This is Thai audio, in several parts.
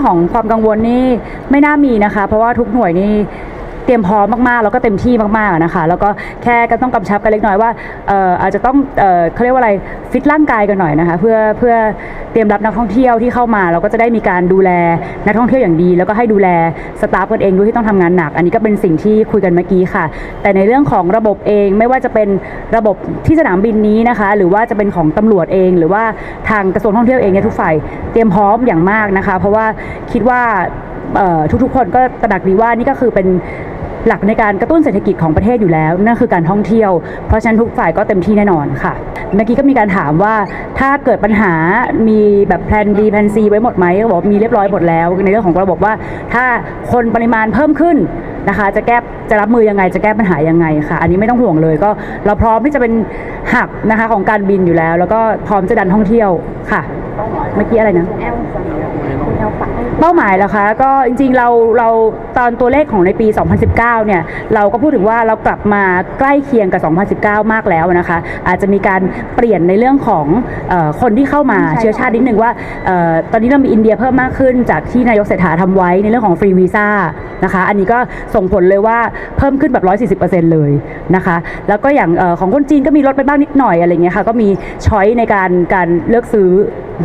รื่องของความกังวลนี่ไม่น่ามีนะคะ เพราะว่าทุกหน่วยนี่ เตรียมพร้อมมากๆ แล้วก็เต็มที่มากๆนะคะ แล้วก็แค่ก็ต้องกำชับกันเล็กน้อยว่าเอ่ออาจจะต้องเอ่อเขาเรียกว่าอะไรฟิตร่างกายกันหน่อยนะคะ เพื่อเพื่อเตรียมรับนักท่องเที่ยวที่เข้ามา เราก็จะได้มีการดูแลนักท่องเที่ยวอย่างดี แล้วก็ให้ดูแลสตาฟกันเองด้วยที่ต้องทำงานหนัก อันนี้ก็เป็นสิ่งที่คุยกันเมื่อกี้ค่ะ แต่ในเรื่องของระบบเองไม่ว่าจะเป็นระบบที่สนามบินนี้นะคะ หรือว่าจะเป็นของตำรวจเอง หรือว่าทางกระทรวงท่องเที่ยวเองเนี่ยทุกฝ่ายเตรียมพร้อมอย่างมากนะคะ เพราะว่าคิดว่า ทุกๆ คนก็ตระหนักดีว่านี่ก็คือเป็นหลักในการกระตุ้นเศรษฐกิจของประเทศอยู่แล้ว นั่นคือการท่องเที่ยว เพราะฉะนั้นทุกฝ่ายก็เต็มที่แน่นอนค่ะ เมื่อกี้ก็มีการถามว่าถ้าเกิดปัญหามีแบบแพลน B แพลน C ไว้หมดไหมก็บอกว่ามีเรียบร้อยหมดแล้ว ในเรื่องของระบบว่า ถ้าคนปริมาณเพิ่มขึ้นนะคะ จะแก้จะรับมือยังไงจะแก้ปัญหายังไงค่ะ อันนี้ไม่ต้องห่วงเลยก็เราพร้อมที่จะเป็นหักนะคะของการบินอยู่แล้ว แล้วก็พร้อมจะดันท่องเที่ยวค่ะ เมื่อกี้อะไรนะแอลคุณแอลฝัง เป้าหมายเหรอคะก็จริงๆเราเราตอนตัวเลขของในปี 2019 เนี่ยเราก็พูดถึงว่าเรากลับมาใกล้เคียงกับ 2019 มากแล้วนะคะ อาจจะมีการเปลี่ยนในเรื่องของเออคนที่เข้ามาเชื้อชาตินิดนึงว่าเออตอนนี้เรามีอินเดียเพิ่มมากขึ้นจากที่นายกเศรษฐาทำไว้ในเรื่องของฟรีวีซ่า นะคะ อันนี้ก็ส่งผลเลยว่าเพิ่มขึ้นแบบ 140%เลยนะคะ แล้วก็อย่างอของคนจีนก็มีลดไปบ้างนิดหน่อยอะไรเงี้ยค่ะ ก็มีช้อยในการการเลือกซื้อ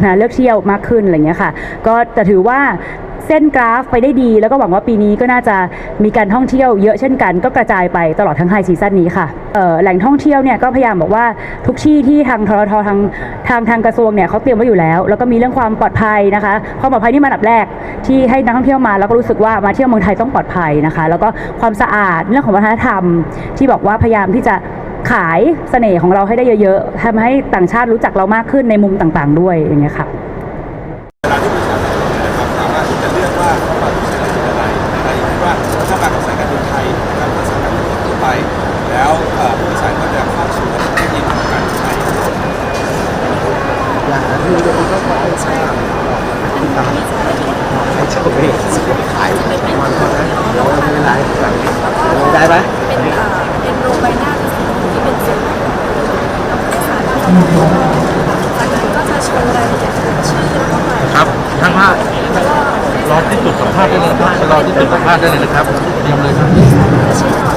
นะเลือกเที่ยวมากขึ้นอะไรเงี้ยค่ะ ก็จะถือว่า เส้นกราฟไปได้ดี แล้วก็หวังว่าปีนี้ก็น่าจะมีการท่องเที่ยวเยอะเช่นกันก็กระจายไปตลอดทั้งไฮซีซั่นนี้ค่ะแหล่งท่องเที่ยวเนี่ยก็พยายามบอกว่าทุกที่ที่ทางทรททางทางทางกระทรวงเนี่ยเขาเตรียมไว้อยู่แล้ว แล้วก็มีเรื่องความปลอดภัยนะคะความปลอดภัยนี่มาอันดับแรกที่ให้นักท่องเที่ยวมาแล้วก็รู้สึกว่ามาเที่ยวเมืองไทยต้องปลอดภัยนะคะ แล้วก็ความสะอาดเรื่องของวัฒนธรรม ที่บอกว่าพยายามที่จะขายเสน่ห์ของเราให้ได้เยอะๆทำให้ต่างชาติรู้จักเรามากขึ้นในมุมต่างๆ ด้วยอย่างเงี้ยค่ะ โชคดีขายมันก็นะเราไม่เป็นไรได้ไหมเป็นเอ่อเป็นโรใบหน้าที่เป็นสีแล้วก็จะจากนั้นก็จะโชว์รายละเอียดชื่อแล้วก็หมายครับทั้งห้ารอที่จุดสัมภาษณ์ได้เลยนะครับรอที่จุดสัมภาษณ์ได้เลยนะครับเตรียมเลยครับ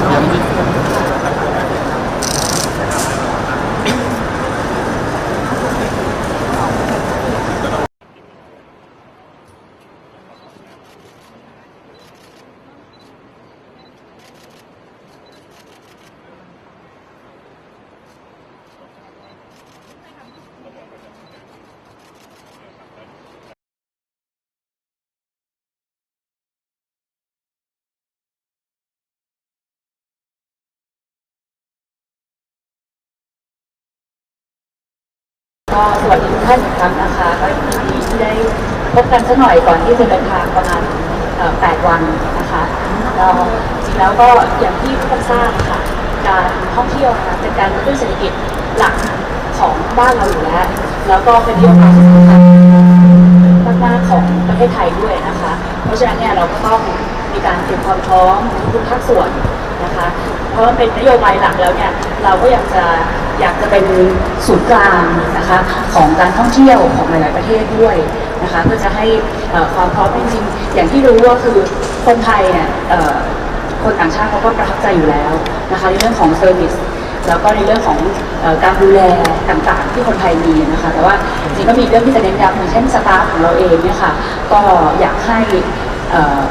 ก็สวัสดีทุกท่านอีกครั้งนะคะก็ยินดีที่ได้พบกันสักหน่อยก่อนที่จะเดินทางประมาณเอ่อ8วันนะคะแล้วจริงแล้วก็อย่างที่ทุกคนทราบค่ะการท่องเที่ยวนะคะเป็นการกระตุ้นเศรษฐกิจหลักของบ้านเราอยู่แล้ว แล้วก็เป็นนโยบายที่สำคัญมากๆของประเทศไทยด้วยนะคะ เพราะฉะนั้นเนี่ยเราก็ต้องมีการเตรียมความพร้อมทุกภาคส่วนนะคะ ราะว่าเป็นนโยบายหลักแล้วเนี่ยเราก็อยากจะอยากจะเป็นศูนย์กลางนะคะของการท่องเที่ยวของหลาย ๆ ประเทศด้วยนะคะเพื่อจะให้ความพร้อมจริงๆอย่างที่รู้ว่าคือคนไทยเนี่ยคนต่างชาติเขาก็ประทับใจอยู่แล้วนะคะในเรื่องของเซอร์วิสแล้วก็ในเรื่องของอการดูแลต่างๆ ที่คนไทยมีนะคะแต่ว่าจริงก็มีเรื่องที่จะเน้นย้ำอย่างเช่นสตาฟของเราเองเนี่ยค่ะก็อยากให้อ่อ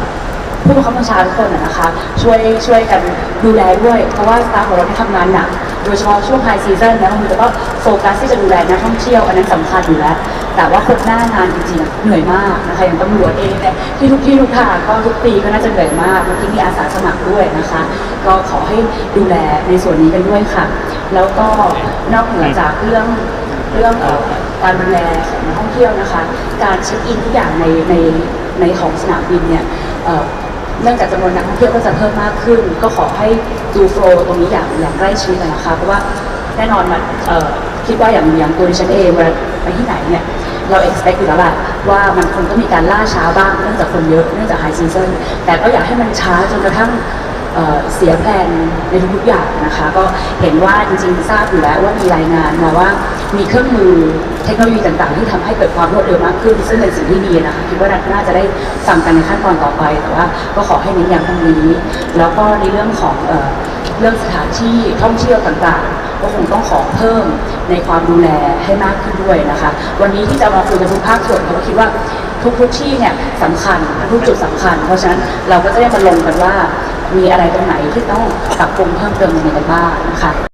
ผู้บังคับบัญชาทุกคนนะคะ ช่วยช่วยกันดูแลด้วย เพราะว่าสตาฟของเราที่ทำงานหนักโดยเฉพาะช่วงไฮซีซันนะบางทีเราก็โฟกัสที่จะดูแลนักท่องเที่ยวอันนั้นสำคัญอยู่แล้ว แต่ว่าคนหน้างานจริงๆเหนื่อยมากนะคะอย่างตำรวจเองเนี่ยที่ทุกที่ทุกทางก็ทุกปีก็น่าจะเหนื่อยมากบางทีมีอาสาสมัครด้วยนะคะ ก็ขอให้ดูแลในส่วนนี้กันด้วยค่ะ แล้วก็นอกเหนือจากเรื่องเรื่องการดูแลของนักท่องเที่ยวนะคะ การเช็คอินทุกอย่างในในในของสนามบินเนี่ย เนื่องจากจำนวนนักท่องเที่ยวก็จะเพิ่มมากขึ้น ก็ขอให้ดูโฟล์ตรงนี้อย่างอย่างใกล้ชิดนะคะเพราะว่าแน่นอนมันคิดว่าอย่างอย่างตัวดิฉันเองเวลาไปที่ไหนเนี่ยเรา expect อยู่แล้วแหละว่ามันคงต้องมีการล่าช้าบ้างเนื่องจากคนเยอะเนื่องจาก high season แต่ก็อยากให้มันช้าจนกระทั่ง เเสียแพลนในทุกๆอย่างนะคะ ก็เห็นว่าจริงๆทราบอยู่แล้วว่ามีรายงานมาว่ามีเครื่องมือเทคโนโลยีต่างๆ ที่ทำให้เกิดความรวดเร็วมากขึ้น ซึ่งเป็นสิ่งที่ดีนะคะคิดว่าน่าจะได้ฟังกันในขั้นตอนต่อไป แต่ว่าก็ขอให้เน้นย้ำตรงนี้ แล้วก็ในเรื่องของเอเรื่องสถานที่ท่องเที่ยวต่างๆ ก็คงต้องขอเพิ่มในความดูแลให้มากขึ้นด้วยนะคะ วันนี้ที่จะมาคุยกับทุกภาคส่วนเราก็คิดว่าทุกๆที่เนี่ยสำคัญทุกจุดสำคัญ เพราะฉะนั้นเราก็จะได้มาลงกันว่า มีอะไรตรงไหนที่ต้องปรับปรุงเพิ่มเติมยังไงกันบ้างนะคะ